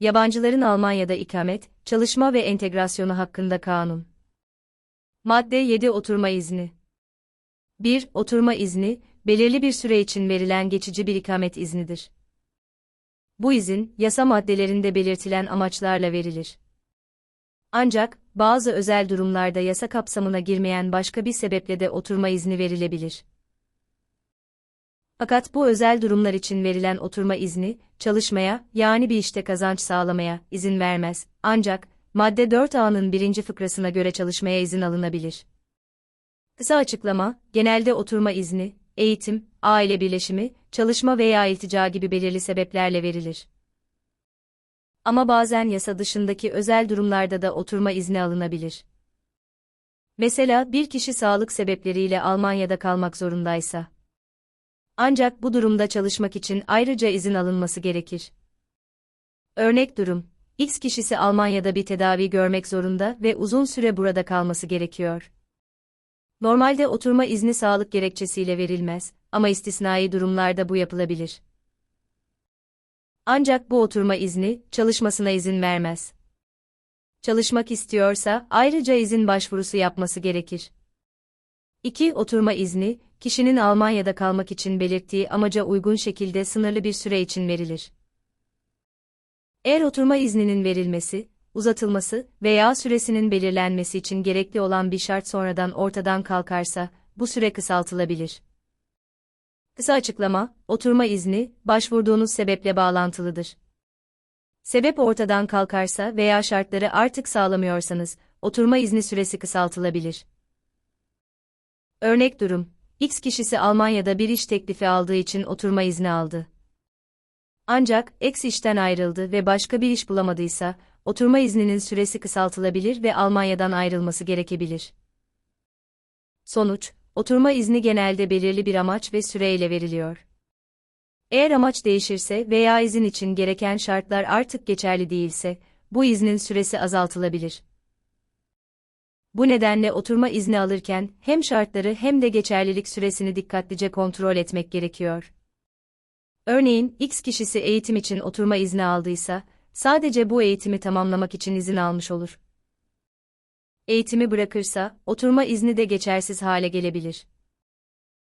Yabancıların Almanya'da ikamet, çalışma ve entegrasyonu hakkında kanun. Madde 7 Oturma izni 1. Oturma izni, belirli bir süre için verilen geçici bir ikamet iznidir. Bu izin, yasa maddelerinde belirtilen amaçlarla verilir. Ancak, bazı özel durumlarda yasa kapsamına girmeyen başka bir sebeple de oturma izni verilebilir. Fakat bu özel durumlar için verilen oturma izni, çalışmaya, yani bir işte kazanç sağlamaya izin vermez. Ancak, madde 4A'nın birinci fıkrasına göre çalışmaya izin alınabilir. Kısa açıklama, genelde oturma izni, eğitim, aile birleşimi, çalışma veya iltica gibi belirli sebeplerle verilir. Ama bazen yasa dışındaki özel durumlarda da oturma izni alınabilir. Mesela bir kişi sağlık sebepleriyle Almanya'da kalmak zorundaysa. Ancak bu durumda çalışmak için ayrıca izin alınması gerekir. Örnek durum, X kişisi Almanya'da bir tedavi görmek zorunda ve uzun süre burada kalması gerekiyor. Normalde oturma izni sağlık gerekçesiyle verilmez ama istisnai durumlarda bu yapılabilir. Ancak bu oturma izni çalışmasına izin vermez. Çalışmak istiyorsa ayrıca izin başvurusu yapması gerekir. 2. Oturma izni, kişinin Almanya'da kalmak için belirttiği amaca uygun şekilde sınırlı bir süre için verilir. Eğer oturma izninin verilmesi, uzatılması veya süresinin belirlenmesi için gerekli olan bir şart sonradan ortadan kalkarsa, bu süre kısaltılabilir. Kısa açıklama, oturma izni, başvurduğunuz sebeple bağlantılıdır. Sebep ortadan kalkarsa veya şartları artık sağlamıyorsanız, oturma izni süresi kısaltılabilir. Örnek durum, X kişisi Almanya'da bir iş teklifi aldığı için oturma izni aldı. Ancak, X işten ayrıldı ve başka bir iş bulamadıysa, oturma izninin süresi kısaltılabilir ve Almanya'dan ayrılması gerekebilir. Sonuç, oturma izni genelde belirli bir amaç ve süreyle veriliyor. Eğer amaç değişirse veya izin için gereken şartlar artık geçerli değilse, bu iznin süresi azaltılabilir. Bu nedenle oturma izni alırken hem şartları hem de geçerlilik süresini dikkatlice kontrol etmek gerekiyor. Örneğin, X kişisi eğitim için oturma izni aldıysa, sadece bu eğitimi tamamlamak için izin almış olur. Eğitimi bırakırsa, oturma izni de geçersiz hale gelebilir.